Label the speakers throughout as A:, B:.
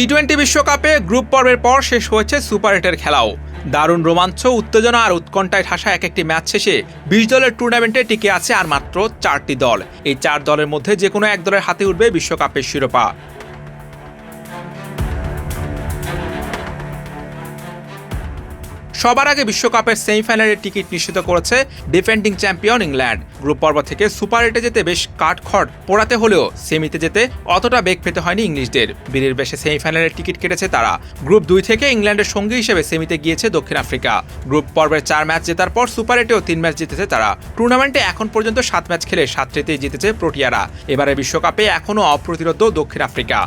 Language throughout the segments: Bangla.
A: টি টোয়েন্টি বিশ্বকাপে গ্রুপ পর্বের পর শেষ হয়েছে সুপার এইটের খেলাও। দারুণ রোমাঞ্চ, উত্তেজনা আর উৎকণ্ঠায় ঠাসা এক একটি ম্যাচ শেষে বিশ দলের টুর্নামেন্টে টিকে আছে আর মাত্র চারটি দল। এই চার দলের মধ্যে যে কোনো এক দলের হাতে উঠবে বিশ্বকাপের শিরোপা। সবার আগে বিশ্বকাপের সেমিফাইনালের টিকিট নিশ্চিত করেছে ডিফেন্ডিং চ্যাম্পিয়ন ইংল্যান্ড। গ্রুপ পর্ব থেকে সুপার এইটে যেতে বেশ কাঠখড় পোড়াতে হলেও সেমিতে যেতে অতটা বেগ পেতে হয়নি ইংলিশদের। বীরের বেশে সেমিফাইনালের টিকিট কেটেছে তারা। গ্রুপ দুই থেকে ইংল্যান্ডের সঙ্গী হিসেবে সেমিতে গিয়েছে দক্ষিণ আফ্রিকা। গ্রুপ পর্বের চার ম্যাচ জেতার পর সুপার এইটেও তিন ম্যাচ জিতেছে তারা। টুর্নামেন্টে এখন পর্যন্ত সাত ম্যাচ খেলে সাতটিতেই জিতেছে প্রোটিয়ারা। এবারে বিশ্বকাপে এখনও অপ্রতিরোধ দক্ষিণ আফ্রিকা।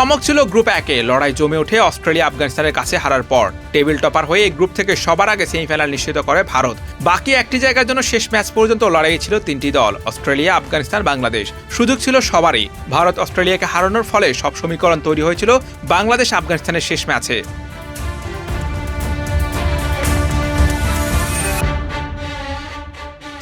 A: চমক ছিল গ্রুপ একে। লড়াই জমে ওঠে অস্ট্রেলিয়া আফগানিস্তানের কাছে হারার পর। টেবিল টপার হয়ে এই গ্রুপ থেকে সবার আগে সেমিফাইনাল নিশ্চিত করে ভারত। বাকি একটি জায়গার জন্য শেষ ম্যাচ পর্যন্ত লড়াই ছিল তিনটি দল, অস্ট্রেলিয়া, আফগানিস্তান, বাংলাদেশ। সুযোগ ছিল সবারই। ভারত অস্ট্রেলিয়াকে হারানোর ফলে সব সমীকরণ তৈরি হয়েছিল বাংলাদেশ আফগানিস্তানের শেষ ম্যাচে।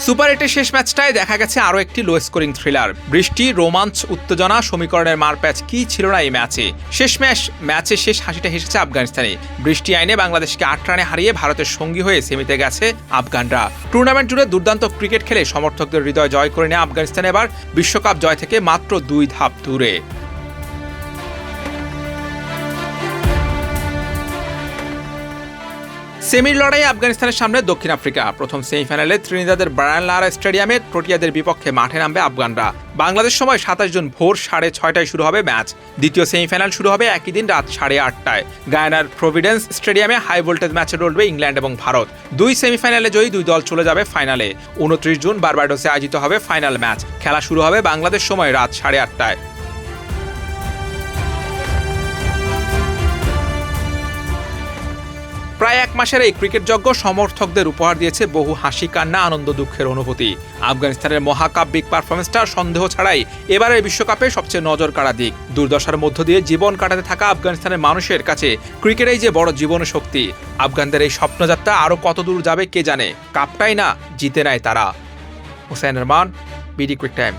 A: সুপার এইটের শেষ ম্যাচটায় দেখা গেছে আরও একটি লো স্কোরিং থ্রিলার বৃষ্টি, রোমাঞ্চ, উত্তেজনা, সমীকরণের মারপ্যাচ, কি ছিল না এই ম্যাচে? শেষ ম্যাচ, ম্যাচে শেষ হাসিটা হেসেছে আফগানিস্তানে। বৃষ্টি আইনে বাংলাদেশকে আট রানে হারিয়ে ভারতের সঙ্গী হয়ে সেমিতে গেছে আফগানরা। টুর্নামেন্ট জুড়ে দুর্দান্ত ক্রিকেট খেলে সমর্থকদের হৃদয় জয় করে নেয় আফগানিস্তান এবার বিশ্বকাপ জয় থেকে মাত্র দুই ধাপ দূরে। সেমির লড়াইয়ে আফগানিস্তানের সামনে দক্ষিণ আফ্রিকা। প্রথম সেমিফাইনালে ত্রিনিদাদের ব্রায়ান লারা স্টেডিয়ামে প্রোটিয়াদের বিপক্ষে মাঠে নামবে আফগানরা। বাংলাদেশ সময় সাতাশ জুন ভোর সাড়ে ছয়টায় শুরু হবে ম্যাচ। দ্বিতীয় সেমিফাইনাল শুরু হবে একই দিন রাত সাড়ে আটটায়। গায়ানার প্রভিডেন্স স্টেডিয়ামে হাই ভোল্টেজ ম্যাচে লড়বে ইংল্যান্ড এবং ভারত। দুই সেমিফাইনালে জয়ী দুই দল চলে যাবে ফাইনালে। উনত্রিশ জুন বারবাডোসে আয়োজিত হবে ফাইনাল ম্যাচ। খেলা শুরু হবে বাংলাদেশ সময় রাত সাড়ে আটটায়। প্রায় এক মাসের এই ক্রিকেট যজ্ঞ সমর্থকদের উপহার দিয়েছে বহু হাসি, কান্না, আনন্দ, দুঃখের অনুভূতি। আফগানিস্তানের মহাকাব্যিক পারফরমেন্সটা সন্দেহ ছাড়াই এবারের বিশ্বকাপে সবচেয়ে নজর কাড়া দিক। দুর্দশার মধ্য দিয়ে জীবন কাটাতে থাকা আফগানিস্তানের মানুষের কাছে ক্রিকেটেই যে বড় জীবন শক্তি। আফগানদের এই স্বপ্নযাত্রা আরও কত দূর যাবে কে জানে? কাপটাই না, জিতে নেয় তারা। Hussain Rahman BD quick time.